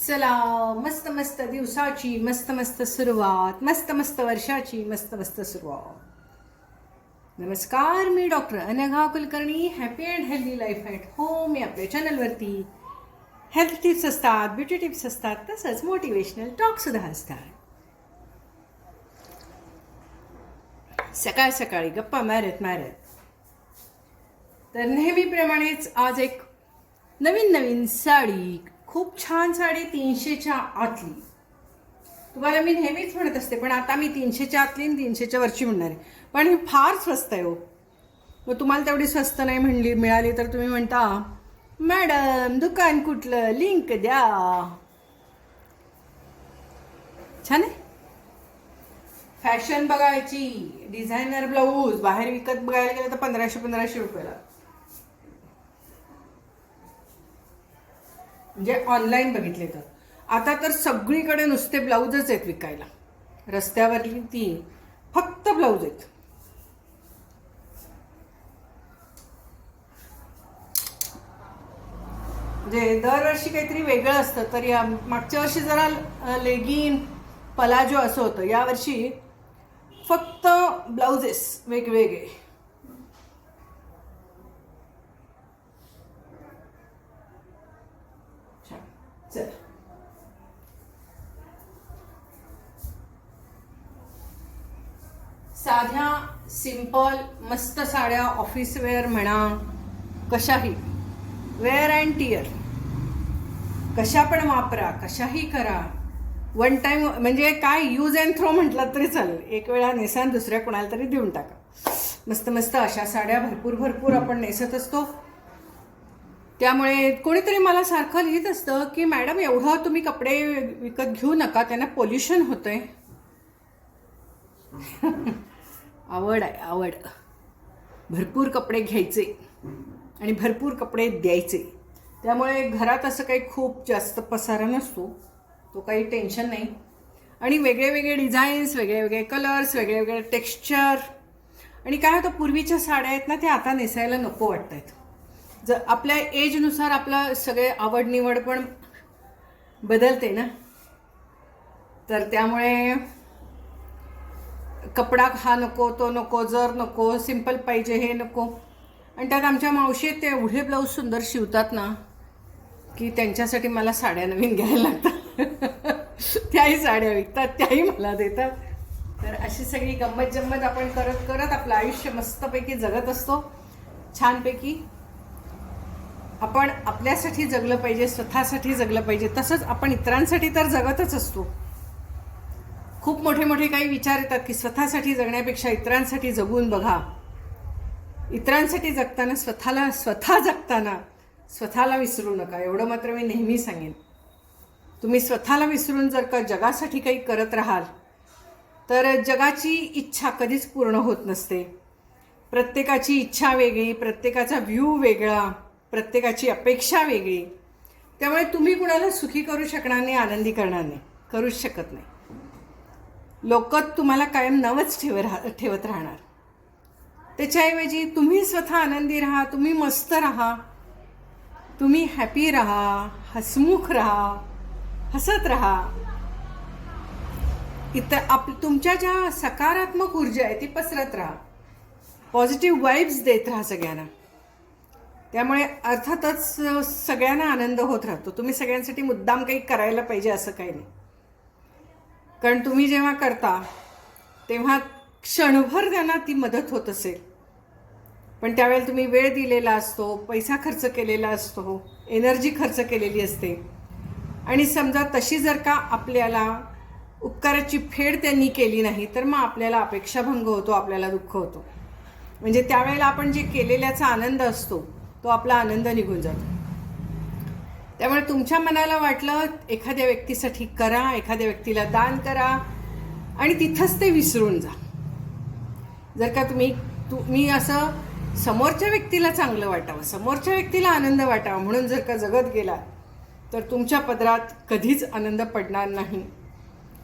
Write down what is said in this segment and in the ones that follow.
चला मस्त मस्त दिवसाची मस्त मस्त सुरुवात मस्त मस्त वर्षाची मस्त मस्त सुरुवात. नमस्कार मी doctor Anagha Kulkarni happy and healthy life at home या आपल्या चॅनलवरती हेल्थ टिप्स असतात ब्युटी टिप्स असतात तसंच मोटिवेशनल टॉकसुद्धा असतात. सकाळ सकाळी गप्पा मारत मारत. तर नेहमीप्रमाणेच आज एक नवीन नवीन साडी खूप छान साडी तीनशेच्या आतली. तुम्हाला मी नेहमीच म्हणत असते पण आता मी तीनशेच्या आतली आणि तीनशेच्या वरची म्हणणार आहे. पण फार स्वस्त आहे हो. मग तुम्हाला तेवढी स्वस्त नाही म्हणली मिळाली तर तुम्ही म्हणता मॅडम दुकान कुठलं? लिंक द्या. छान आहे. फॅशन बघायची डिझायनर ब्लाऊज बाहेर विकत बघायला गेलं तर पंधराशे पंधराशे रुपयाला. म्हणजे ऑनलाईन बघितले तर. आता तर सगळीकडे नुसते ब्लाऊजच आहेत विकायला. रस्त्यावरली ती फक्त ब्लाऊज आहेत. म्हणजे दरवर्षी काहीतरी वेगळं असतं तर या मागच्या वर्षी जरा लेगिन पलाजो असं होतं. यावर्षी फक्त ब्लाउजेस वेगवेगळे छान चल साध्या सिंपल मस्त साड्या ऑफिस वेअर म्हणा कशाही. वेअर अँड टिअर कशा पण वापरा कशाही करा. वन टाईम म्हणजे काय यूज अँड थ्रो म्हटलं तरी चालेल. एक वेळा नेसा दुसऱ्या कोणाला तरी देऊन टाका. मस्त मस्त अशा साड्या भरपूर भरपूर आपण नेसत असतो. त्यामुळे कोणीतरी मला सारखं लिहित असतं की मॅडम एवढं तुम्ही कपडे विकत घेऊ नका त्यांना पोल्युशन होतंय. आवड आहे आवड. भरपूर कपडे घ्यायचे आणि भरपूर कपडे द्यायचे. त्यामुळे घरात असं काही खूप जास्त पसारा नसतो तो काही टेन्शन नाही. आणि वेगळे वेगळे डिझाईन्स वेगळे वेगळे कलर्स वेगळे वेगळे टेक्स्चर आणि काय होतं पूर्वीच्या साड्या आहेत ना त्या आता नेसायला नको वाटत आहेत जर आपल्या एजनुसार आपलं सगळे आवड निवड पण बदलते ना. तर त्यामुळे कपडा हा नको तो नको जर नको सिंपल पाहिजे हे नको. आणि त्यात आमच्या मावशी ते एवढे ब्लाऊज सुंदर शिवतात ना की त्यांच्यासाठी मला साड्या नवीन घ्यायला लागतात. त्याही साड्या विकतात त्याही मला देतात. तर अशी सगळी गंमत जम्मत आपण करत करत आपलं आयुष्य मस्तपैकी जगत असतो. छानपैकी. आपण आपल्यासाठी जगलं पाहिजे स्वतःसाठी जगलं पाहिजे तसंच आपण इतरांसाठी तर जगतच असतो. खूप मोठे मोठे काही विचार येतात की स्वतःसाठी जगण्यापेक्षा इतरांसाठी जगून बघा. इतरांसाठी जगताना स्वतःला स्वतः जगताना स्वतःला विसरू नका. एवढं मात्र मी नेहमी सांगेन. तुम्ही स्वतःला विसरून जर का जगासाठी काही करत राहाल तर जगाची इच्छा कधीच पूर्ण होत नसते. प्रत्येकाची इच्छा वेगळी प्रत्येकाचा व्ह्यू वेगळा प्रत्येकाची अपेक्षा वेगळी. त्यामुळे तुम्ही कुणाला सुखी करू शकणार नाही आनंदी करणार नाही. करूच शकत नाही. लोक तुम्हाला कायम नवच ठेव राह ठेवत राहणार. त्याच्याऐवजी तुम्ही स्वतः आनंदी राहा तुम्ही मस्त राहा तुम्ही हॅपी राहा हसमुख राहा हसत राहा. इतर आप तुमच्या ज्या सकारात्मक ऊर्जा आहे ती पसरत राहा. पॉझिटिव्ह वाईब्स देत राहा सगळ्यांना. त्यामुळे अर्थातच सगळ्यांना आनंद होत राहतो. तुम्ही सगळ्यांसाठी मुद्दाम काही करायला पाहिजे असं काही नाही. कारण तुम्ही जेव्हा करता तेव्हा क्षणभर त्यांना ती मदत होत असेल. पण त्यावेळेला तुम्ही वेळ दिलेला असतो पैसा खर्च केलेला असतो एनर्जी खर्च केलेली असते. आणि समजा तशी जर का आपल्याला उपकाराची फेड त्यांनी केली नाही तर मग आपल्याला अपेक्षाभंग होतो आपल्याला दुःख होतो. म्हणजे त्यावेळेला आपण जे केलेल्याचा आनंद असतो तो आपला आनंद निघून जातो. त्यामुळे तुमच्या मनाला वाटलं एखाद्या व्यक्तीसाठी करा एखाद्या व्यक्तीला दान करा आणि तिथंच ते विसरून जा. जर का तुम्ही तुम्ही असं समोरच्या व्यक्तीला चांगलं वाटावं समोरच्या व्यक्तीला आनंद वाटावा म्हणून जर का जगत गेला तर तुमच्या पदरात कधीच आनंद पडणार नाही.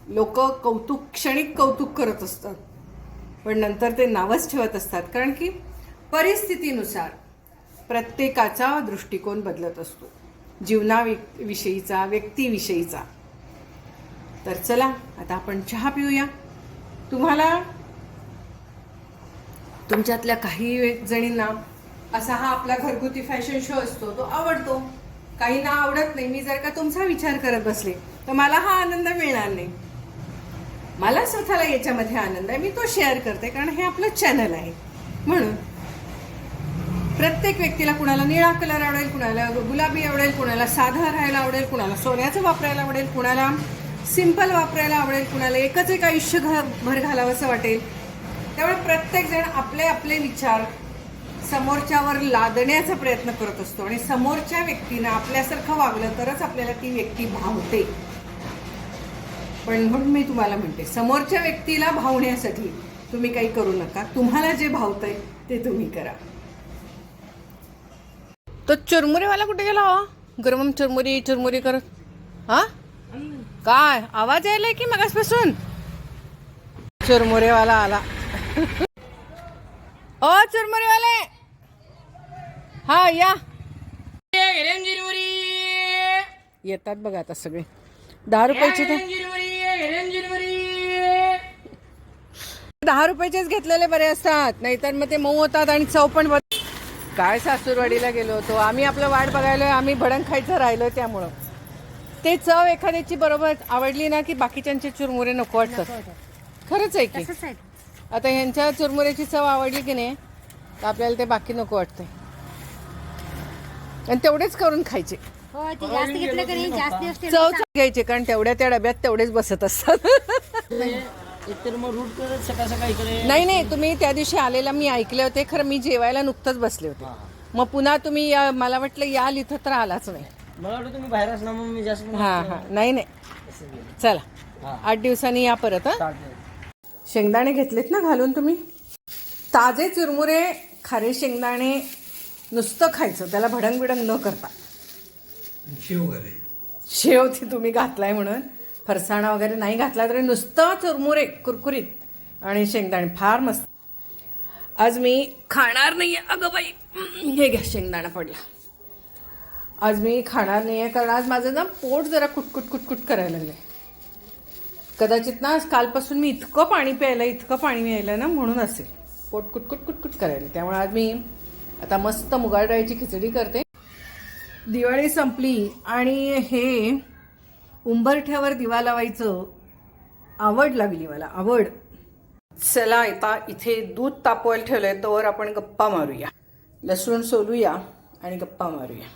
लोक कौतुक क्षणिक कौतुक करत असतात पण नंतर ते नावच ठेवत असतात कारण की परिस्थितीनुसार प्रत्येकाचा दृष्टिकोन बदलत असतो. जीवनाविषयीचा व्यक्तीविषयीचा. तर चला आता आपण चहा पिऊया. तुम्हाला तुमच्यातल्या काही जणींना असा हा आपला घरगुती फॅशन शो असतो तो आवडतो. काहींना आवडत नाही मी जर का तुमचा विचार करत बसले तर मला हा आनंद मिळणार नाही. मला स्वतःला याच्यामध्ये आनंद आहे मी तो शेअर करते कारण हे आपलं चॅनल आहे. म्हणून प्रत्येक व्यक्तीला कुणाला निळा कलर आवडेल कुणाला गुलाबी आवडेल कुणाला साधा राहायला आवडेल कुणाला सोन्याचं वापरायला आवडेल कुणाला सिंपल वापरायला आवडेल कुणाला एकच एक आयुष्य घ भर घालावंसं वाटेल. त्यामुळे प्रत्येक जण आपले आपले विचार समोरच्यावर लादण्याचा प्रयत्न करत असतो आणि समोरच्या व्यक्तीनं आपल्यासारखं वागलं तरच आपल्याला ती व्यक्ती भावते. पण म्हणून मी तुम्हाला म्हणते समोरच्या व्यक्तीला भावण्यासाठी तुम्ही काही करू नका. तुम्हाला जे भावतंय ते तुम्ही करा. तो चुरमुरेवाला कुठे गेला हो? गरम चुरमुरी चुरमुरी करत हा? काय? आवाज यायलाय की मगासपासून? चुरमुरेवाला आला. ओ चुरमुरेवाले! हा या. येतात बघा आता सगळे. दहा रुपयाचे ते दहा रुपयाचेच घेतलेले बरे असतात. नाहीतर मग ते मऊ होतात आणि चव पण काय सासूरवाडीला गेलो होतो. आम्ही आपलं वाट बघायला आम्ही भडंग खायचं राहिलो त्यामुळं. ते चव एखाद्याची बरोबर आवडली ना की बाकीच्यांचे चुरमुरे नको वाटतात. खरंच आहे की. तसंच आहे. आता ह्यांच्या चुरमुऱ्याची चव आवडली की नाही तर आपल्याला ते बाकी नको वाटतंय. आणि तेवढेच करून खायचे. हो ते जास्त घेतलं का नाही जास्त दिवस ठेवलं चव घ्यायचे कारण तेवढ्या त्या डब्यात तेवढेच बसत असतात. एकतर मग रूट करत सकाळ सकाळ इकडे नाही नाही तुम्ही त्या दिवशी आलेला मी ऐकले होते खरं मी जेवायला नुकतंच बसले होते. मग पुन्हा तुम्ही या- मला वाटलं याल इथं तर आलाच नाही. मला वाटतं तुम्ही बाहेर असणार मग मी जास्त हा हा. नाही. नाही चला. आठ दिवसांनी या परत हं? शेंगदाणे घेतलेत ना घालून तुम्ही? ताजे चुरमुरे खारे शेंगदाणे नुसतं खायचं. त्याला भडंग बिडंग न करता. शेव ती तुम्ही घातलाय म्हणून. फरसाणा वगैरे नाही घातला तरी नुसतं चुरमुरे कुरकुरीत आणि शेंगदाणे फार मस्त. आज मी खाणार नाही आहे अगं बाई हे घ्या शेंगदाणा पडला आज मी खाणार नाही आहे कारण आज माझं ना पोट जरा कुटकुट कुटकुट करायला लागले कदाचित ना आज कालपासून मी इतकं पाणी प्यायलं इतकं पाणी प्यायलं ना म्हणून असेल. पोट कुटकुट कुटकुट करायला. त्यामुळे आज मी आता मस्त मुगाळ डाळीची खिचडी करते. दिवाळी संपली आणि हे उंबरठ्यावर दिवा लावायचं आवड लागली मला आवड. चला आता इथे दूध तापवायला ठेवलं आहे तोवर आपण गप्पा मारूया. लसूण सोलूया आणि गप्पा मारूया.